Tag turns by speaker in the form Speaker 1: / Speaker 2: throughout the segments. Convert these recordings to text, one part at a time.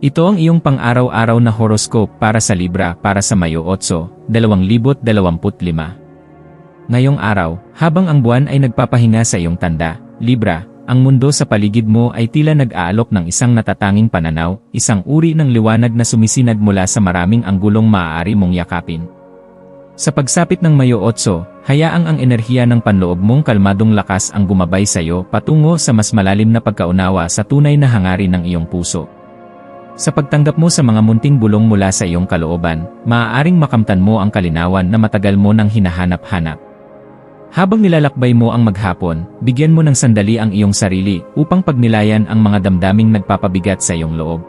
Speaker 1: Ito ang iyong pang-araw-araw na horoscope para sa Libra para sa Mayo 8, 2025. Ngayong araw, habang ang buwan ay nagpapahinga sa iyong tanda, Libra, ang mundo sa paligid mo ay tila nag-aalok ng isang natatanging pananaw, isang uri ng liwanag na sumisinag mula sa maraming anggulong maaari mong yakapin. Sa pagsapit ng Mayo 8, hayaang ang enerhiya ng panloob mong kalmadong lakas ang gumabay sa iyo patungo sa mas malalim na pagkaunawa sa tunay na hangarin ng iyong puso. Sa pagtanggap mo sa mga munting bulong mula sa iyong kalooban, maaaring makamtan mo ang kalinawan na matagal mo nang hinahanap-hanap. Habang nilalakbay mo ang maghapon, bigyan mo ng sandali ang iyong sarili upang pagnilayan ang mga damdaming nagpapabigat sa iyong loob.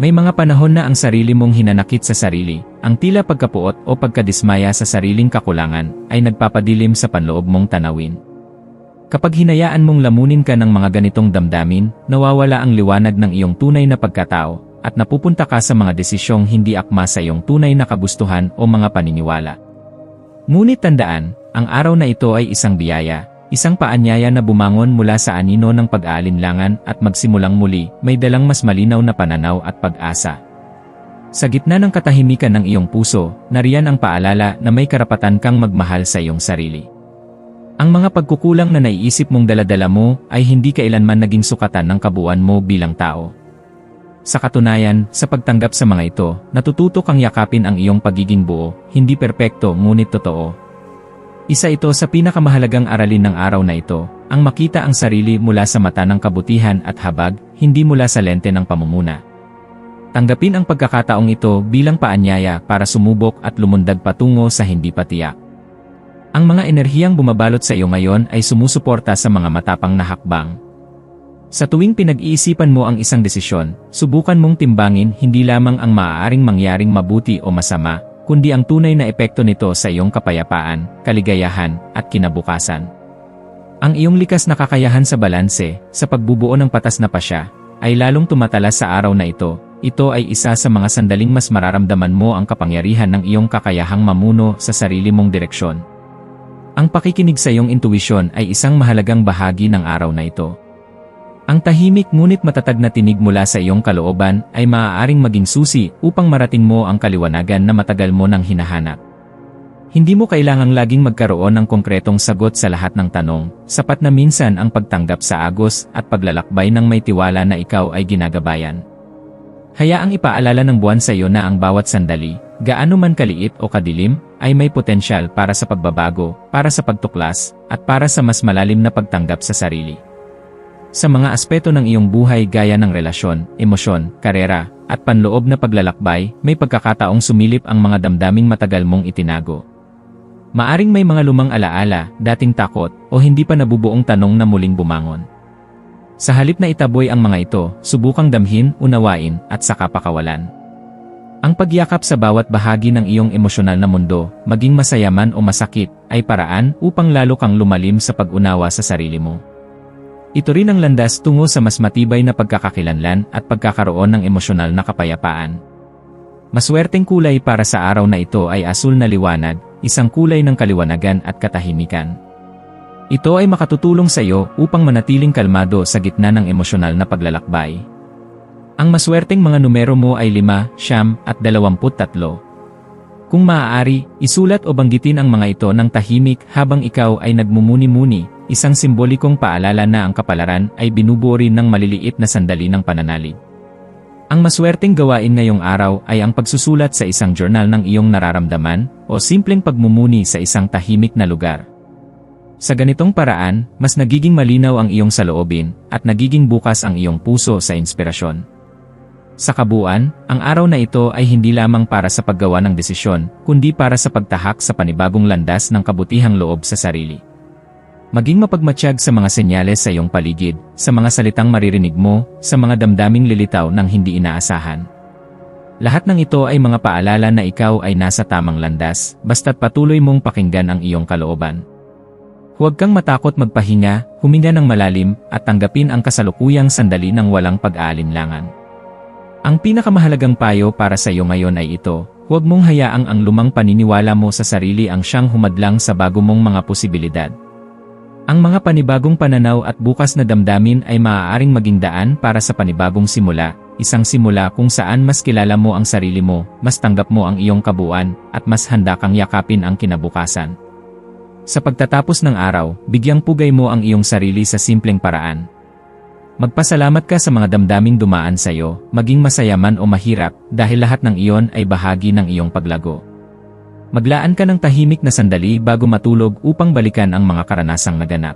Speaker 1: May mga panahon na ang sarili mong hinanakit sa sarili, ang tila pagkapuot o pagkadismaya sa sariling kakulangan ay nagpapadilim sa panloob mong tanawin. Kapag hinayaan mong lamunin ka ng mga ganitong damdamin, nawawala ang liwanag ng iyong tunay na pagkatao, at napupunta ka sa mga desisyong hindi akma sa iyong tunay na kagustuhan o mga paniniwala. Ngunit tandaan, ang araw na ito ay isang biyaya, isang paanyaya na bumangon mula sa anino ng pag-aalinlangan at magsimulang muli, may dalang mas malinaw na pananaw at pag-asa. Sa gitna ng katahimikan ng iyong puso, nariyan ang paalala na may karapatan kang magmahal sa iyong sarili. Ang mga pagkukulang na naiisip mong daladala mo ay hindi kailanman naging sukatan ng kabuuan mo bilang tao. Sa katunayan, sa pagtanggap sa mga ito, natututo kang yakapin ang iyong pagiging buo, hindi perpekto ngunit totoo. Isa ito sa pinakamahalagang aralin ng araw na ito, ang makita ang sarili mula sa mata ng kabutihan at habag, hindi mula sa lente ng pamumuna. Tanggapin ang pagkakataong ito bilang paanyaya para sumubok at lumundag patungo sa hindi patiyak. Ang mga enerhiyang bumabalot sa iyo ngayon ay sumusuporta sa mga matapang na hakbang. Sa tuwing pinag-iisipan mo ang isang desisyon, subukan mong timbangin hindi lamang ang maaaring mangyaring mabuti o masama, kundi ang tunay na epekto nito sa iyong kapayapaan, kaligayahan, at kinabukasan. Ang iyong likas na kakayahan sa balanse, sa pagbubuo ng patas na pasya, ay lalong tumatalas sa araw na ito. Ito ay isa sa mga sandaling mas mararamdaman mo ang kapangyarihan ng iyong kakayahang mamuno sa sarili mong direksyon. Ang pakikinig sa iyong intuwisyon ay isang mahalagang bahagi ng araw na ito. Ang tahimik ngunit matatag na tinig mula sa iyong kalooban ay maaaring maging susi upang marating mo ang kaliwanagan na matagal mo nang hinahanap. Hindi mo kailangang laging magkaroon ng konkretong sagot sa lahat ng tanong, sapat na minsan ang pagtanggap sa agos at paglalakbay ng may tiwala na ikaw ay ginagabayan. Hayaang ipaalala ng buwan sa iyo na ang bawat sandali, gaano man kaliit o kadilim, ay may potensyal para sa pagbabago, para sa pagtuklas, at para sa mas malalim na pagtanggap sa sarili. Sa mga aspeto ng iyong buhay gaya ng relasyon, emosyon, karera, at panloob na paglalakbay, may pagkakataong sumilip ang mga damdaming matagal mong itinago. Maaring may mga lumang alaala, dating takot, o hindi pa nabubuong tanong na muling bumangon. Sa halip na itaboy ang mga ito, subukang damhin, unawain, at saka pakawalan. Ang pagyakap sa bawat bahagi ng iyong emosyonal na mundo, maging masaya man o masakit, ay paraan upang lalo kang lumalim sa pag-unawa sa sarili mo. Ito rin ang landas tungo sa mas matibay na pagkakakilanlan at pagkakaroon ng emosyonal na kapayapaan. Maswerteng kulay para sa araw na ito ay asul na liwanag, isang kulay ng kaliwanagan at katahimikan. Ito ay makatutulong sa iyo upang manatiling kalmado sa gitna ng emosyonal na paglalakbay. Ang maswerteng mga numero mo ay 5, siyam, at 23. Kung maaari, isulat o banggitin ang mga ito ng tahimik habang ikaw ay nagmumuni-muni, isang simbolikong paalala na ang kapalaran ay binubuo rin ng maliliit na sandali ng pananalig. Ang maswerteng gawain ngayong araw ay ang pagsusulat sa isang journal ng iyong nararamdaman o simpleng pagmumuni sa isang tahimik na lugar. Sa ganitong paraan, mas nagiging malinaw ang iyong saloobin at nagiging bukas ang iyong puso sa inspirasyon. Sa kabuuan, ang araw na ito ay hindi lamang para sa paggawa ng desisyon, kundi para sa pagtahak sa panibagong landas ng kabutihang loob sa sarili. Maging mapagmatsyag sa mga senyales sa iyong paligid, sa mga salitang maririnig mo, sa mga damdaming lilitaw ng hindi inaasahan. Lahat ng ito ay mga paalala na ikaw ay nasa tamang landas, basta't patuloy mong pakinggan ang iyong kalooban. Huwag kang matakot magpahinga, huminga ng malalim, at tanggapin ang kasalukuyang sandali ng walang pag-aalinlangan. Ang pinakamahalagang payo para sa iyo ngayon ay ito, huwag mong hayaang ang lumang paniniwala mo sa sarili ang siyang humadlang sa bago mong mga posibilidad. Ang mga panibagong pananaw at bukas na damdamin ay maaaring maging daan para sa panibagong simula, isang simula kung saan mas kilala mo ang sarili mo, mas tanggap mo ang iyong kabuuan, at mas handa kang yakapin ang kinabukasan. Sa pagtatapos ng araw, bigyang pugay mo ang iyong sarili sa simpleng paraan. Magpasalamat ka sa mga damdaming dumaan sa iyo, maging masaya man o mahirap, dahil lahat ng iyon ay bahagi ng iyong paglago. Maglaan ka ng tahimik na sandali bago matulog upang balikan ang mga karanasang naganap.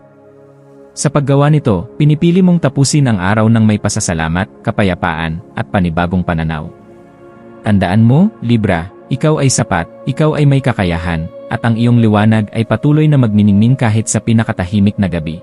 Speaker 1: Sa paggawa nito, pinipili mong tapusin ang araw ng may pasasalamat, kapayapaan, at panibagong pananaw. Tandaan mo, Libra, ikaw ay sapat, ikaw ay may kakayahan, at ang iyong liwanag ay patuloy na magniningning kahit sa pinakatahimik na gabi.